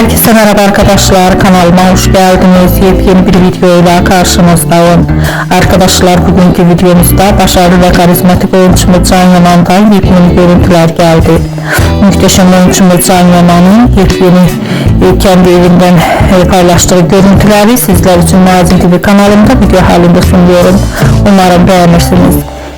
Herkese merhaba arkadaşlar kanalıma hoş geldiniz. Yepyeni bir videoyla karşınızdayım. Arkadaşlar bugünkü videomuzda başarılı ve karizmatik oyuncumuz Can Yaman'dan yepyeni görüntüler geldi. Muhteşem oyuncumuz Can Yaman'ın yepyeni e, kendi evinden e, paylaştığı görüntüleri sizler için Mazin TV kanalımda video halinde sunuyorum. Umarım beğenirsiniz.